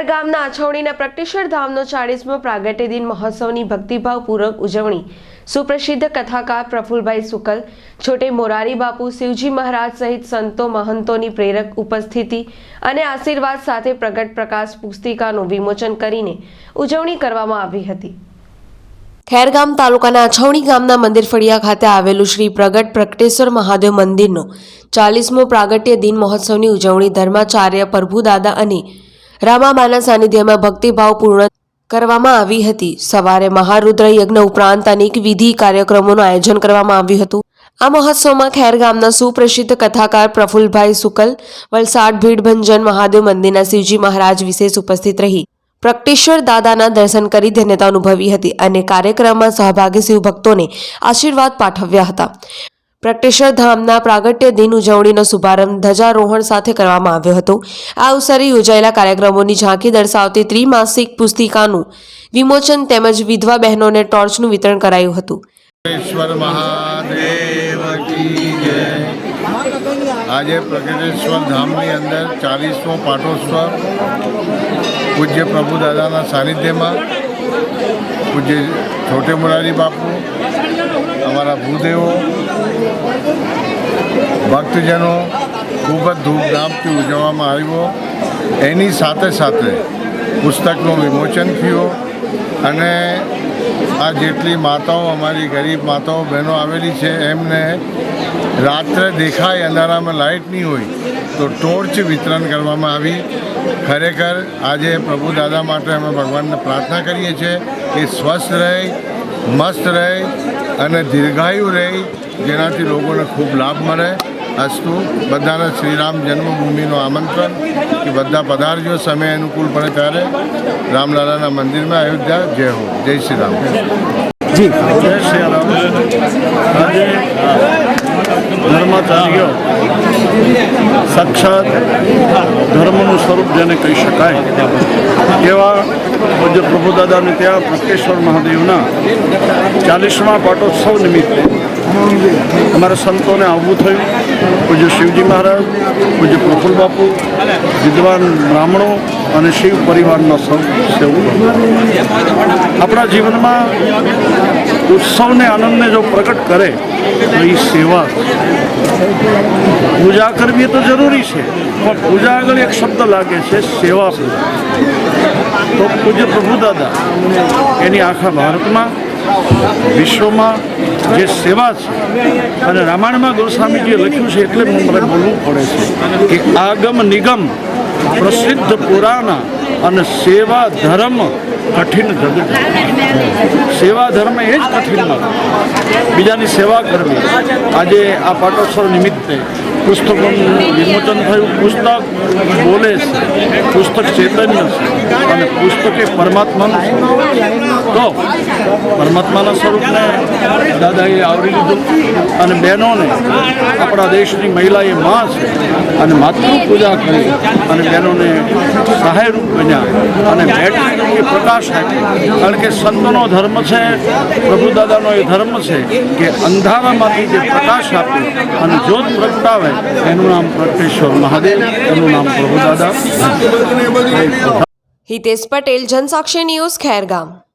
આછવણીના પ્રગટેશ્વર ધામનો ચાળીસમો પ્રાગટ્ય દિન મહોત્સવની ભક્તિભાવપૂર્વક ઉજવણી. સુપ્રસિદ્ધ કથાકાર પ્રફુલભાઈ સુકલ, છોટે મોરારી બાપુ, શિવજી મહારાજ સહિત સંતો, મહંતોની પ્રેરક ઉપસ્થિતિ અને આશીર્વાદ સાથે પ્રગટ પ્રકાશ પુસ્તિકાનું વિમોચન કરીને ઉજવણી કરવામાં આવી હતી. ખેરગામ તાલુકાના અછવણી ગામના મંદિર ફળિયા ખાતે આવેલું શ્રી પ્રગટ પ્રગટેશ્વર મહાદેવ મંદિરનો ચાલીસમો પ્રાગટ્ય દિન મહોત્સવની ઉજવણી ધર્માચાર્ય પ્રભુદાદા અને રામાબાના સાનિધ્યમાં ભક્તિભાવ પૂર્ણ કરવામાં આવી હતી. સવારે મહારુદ્ર યજ્ઞ ઉપરાંત અનેક વિધિ કાર્યક્રમોનું આયોજન કરવામાં આવ્યું હતું. આ મહોત્સવમાં ખેર ગામના સુપ્રસિદ્ધ કથાકાર પ્રફુલભાઈ શુકલ વલસાડ ભીડભંજન મહાદેવ મંદિરના શિવજી મહારાજ વિશેષ ઉપસ્થિત રહી. પ્રગટેશ્વર દાદાના દર્શન કરી ધન્યતા અનુભવી હતી અને કાર્યક્રમમાં સહભાગી શિવભક્તોને આશીર્વાદ પાઠવ્યા હતા. પ્રગટેશ્વર ધામના પ્રાગટ્ય દિન ઉજવણીનો શુભારંભ ધ્વજારોહણ સાથે કરવામાં આવ્યો હતો. આ અવસરે યોજાયેલા કાર્યક્રમોની ઝાંખી દર્શાવતી ત્રિમાસિક પુસ્તિકાનું વિમોચન તેમજ વિધવા બહેનોને ટોર્ચનું વિતરણ કરાયું હતું. પૂજ્ય પ્રભુ દાદાના સાનિધ્યમાં, પૂજ્ય છોટે મોરારી બાપુ, અમારા ભૂદેવો ભક્તજનો ખૂબ જ ધૂમધામથી ઉજવવામાં આવ્યો. એની સાથે સાથે પુસ્તકનું વિમોચન થયું અને આ જેટલી માતાઓ, અમારી ગરીબ માતાઓ, બહેનો આવેલી છે, એમને રાત્રે દેખાય અંધારામાં લાઇટ નહીં હોય તો ટોર્ચ વિતરણ કરવામાં આવી. ખરેખર આજે પ્રભુ દાદા માટે અમે ભગવાનને પ્રાર્થના કરીએ છીએ કે સ્વસ્થ રહે, મસ્ત રહે અને દીર્ઘાયુ રહે. જેનાથી લોકોને ખૂબ લાભ મળે. અસ્તુ બધાને શ્રીરામ જન્મભૂમિનું આમંત્રણ કે બધા પધારજો સમય અનુકૂળ પડે ત્યારે રામલાલાના મંદિરમાં અયોધ્યા. જય હો. જય શ્રી રામ જી. જય શ્રી રામ આજે ધર્માચાર્ય સાક્ષાત ધર્મનું સ્વરૂપ જેને કહી શકાય એવા પૂજ્ય પ્રભુદાદાને ત્યાં પ્રકેશ્વર મહાદેવના ચાલીસમા પાટોત્સવ નિમિત્તે અમારા સંતોને આવવું થયું. પૂજ્ય શિવજી મહારાજ, પૂજ્ય પ્રફુલ બાપુ, વિદ્વાન બ્રાહ્મણો અને શિવ પરિવારના સૌ સેવું આપણા જીવનમાં ઉત્સવને, આનંદને જો પ્રગટ કરે, તો એ સેવા પૂજા કરવી તો જરૂરી છે, પણ પૂજા આગળ એક શબ્દ લાગે છે, સેવા તો પૂજ્ય પ્રભુદાદા એની આખા ભારતમાં વિશ્વમાં જે સેવા છે, અને રામાયણમાં ગોસ્વામીજીએ લખ્યું છે એટલે મને બોલવું પડે છે કે આગમ નિગમ પ્રસિદ્ધ પુરાણા અને સેવા ધર્મ કઠિન જગત સેવા ધર્મ એ જ કઠિન બીજાની સેવા કરવી. આજે આ પાટોત્સવ નિમિત્તે પુસ્તકોનું વિમોચન થયું. પુસ્તક બોલે છે. પુસ્તક ચેતન્ય છે. અને પુસ્તક પરમાત્માનું તો પરમાત્માના સ્વરૂપને દાદાએ આવરી લીધું. અને બહેનોને, આપણા દેશની મહિલા એ માં છે. અને માતૃ પૂજા કરી. અને બહેનોને સહાયરૂપ બન્યા. અને ભેટ એ પ્રકાશ આપ્યો. કારણ કે સંતનો ધર્મ છે, પ્રભુ દાદાનો એ ધર્મ છે, કે અંધારામાંથી જે પ્રકાશ આપે અને જ્યોત પ્રગટાવે એનું નામ પ્રગટેશ્વર મહાદેવ એનું નામ પ્રભુદાદા. હિતેશ પટેલ જનસાક્ષી ન્યૂઝ ખેરગામ.